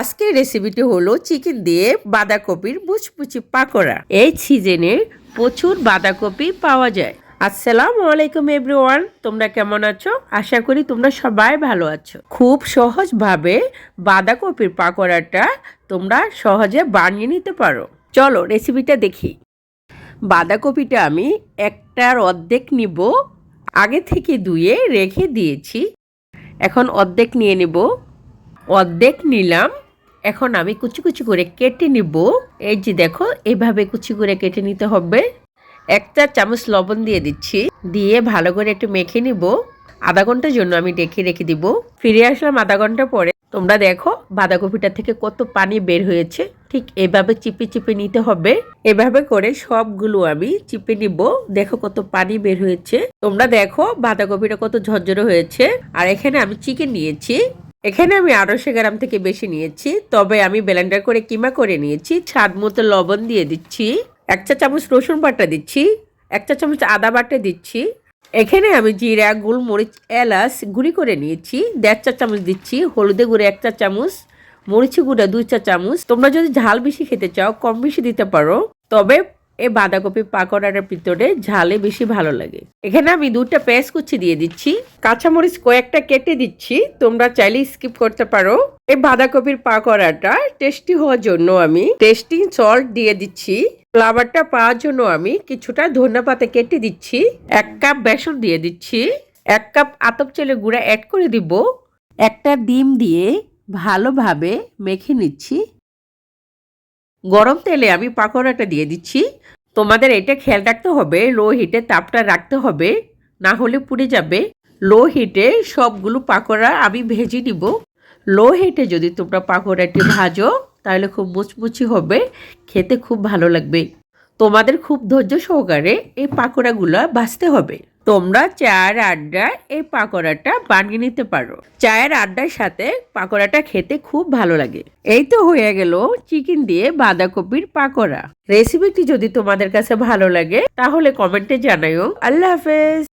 আজকের রেসিপিটি হলো চিকেন দিয়ে বাঁধাকপির মুচমুচি পাকোড়া। এই সিজনে প্রচুর বাঁধাকপি পাওয়া যায়। আসসালামু আলাইকুম এভরিওয়ান তোমরা কেমন আছো? আশা করি তোমরা সবাই ভালো আছো। খুব সহজভাবে বাঁধাকপির পাকোড়াটা তোমরা সহজে বানিয়ে নিতে পারো। চলো রেসিপিটা দেখি। বাঁধাকপিটা আমি একটার অর্ধেক নিব। আগে থেকে ধুয়ে রেখে দিয়েছি। এখন অর্ধেক নিয়ে নেব। অর্ধেক নিলাম। এখন আমি কুচি কুচি করে কেটে নিব। এই যে দেখো, এভাবে কুচি করে কেটে নিতে হবে। একটা চামচ লবণ দিয়ে দিচ্ছি। দিয়ে ভালো করে একটু মেখে নিব। আধা ঘণ্টার জন্য আমি ডেকে রেখে দিব। ফিরে আসলাম আধা ঘণ্টা পরে। তোমরা দেখো, বাঁধাকপিটা থেকে কত পানি বের হয়েছে। ঠিক এভাবে চিপে চিপে নিতে হবে। এভাবে করে সবগুলো আমি চিপে নিব। দেখো কত পানি বের হয়েছে। তোমরা দেখো, বাঁধাকপিটা কত ঝরঝরে হয়েছে। আর এখানে আমি চিকেন নিয়েছি। এখানে আমি আড়াইশো গ্রাম থেকে বেশি নিয়েছি, তবে আমি ব্লেন্ডার করে কিমা করে নিয়েছি স্বাদ মতো লবণ দিয়ে দিচ্ছি, এক চা চামচ রসুন বাটা দিচ্ছি, এক চা চামচ আদা বাটা দিচ্ছি। এখানে আমি জিরা, গোলমরিচ, এলাচ গুঁড়ি করে নিয়েছি, দেড় চা চামচ দিচ্ছি, হলুদে গুঁড়ো এক চা চামচ মরিচি গুঁড়া দুই চা চামচ। তোমরা যদি ঝাল বেশি খেতে চাও, কম বেশি দিতে পারো, তবে এই বাঁধাকপি পাকোড়াটার ভিতরে ঝালে বেশি ভালো লাগে। এখানে আমি দুটা পেঁয়াজ কুচি দিয়ে দিচ্ছি, কাঁচামরিচ কয়েকটা কেটে দিচ্ছি, তোমরা চাইলে স্কিপ করতে পারো। এই বাঁধাকপির পাকোড়াটা টেস্টি হওয়ার জন্য আমি টেস্টি সল্ট দিয়ে দিচ্ছি। ফ্লেভারটা পাওয়ার জন্য আমি কিছুটা ধনিয়া পাতা কেটে দিচ্ছি, এক কাপ বেসন দিয়ে দিচ্ছি, এক কাপ আতপ চালের গুঁড়া অ্যাড করে দিব। একটা ডিম দিয়ে ভালোভাবে মেখে নিচ্ছি। গরম তেলে আমি পাকোড়াটা দিয়ে দিচ্ছি। তোমাদের এটা খেয়াল রাখতে হবে লো হিটে তাপটা রাখতে হবে, না হলে পুড়ে যাবে। লো হিটে সবগুলো পাকোড়া আমি ভেজে নিব। লো হিটে যদি তোমরা পাকোড়াটি ভাজো, তাহলে খুব মুচমুচি হবে, খেতে খুব ভালো লাগবে। তোমাদের খুব ধৈর্য সহকারে এই পাকোড়াগুলো ভাজতে হবে। তোমরা চায়ের আড্ডায় এই পাকোড়াটা বানিয়ে নিতে পারো। চায়ের আড্ডার সাথে পাকোড়াটা খেতে খুব ভালো লাগে। এই তো হয়ে গেল চিকেন দিয়ে বাঁধাকপির পাকোড়া। রেসিপিটি যদি তোমাদের কাছে ভালো লাগে, তাহলে কমেন্টে জানাইও আল্লাহ হাফেজ।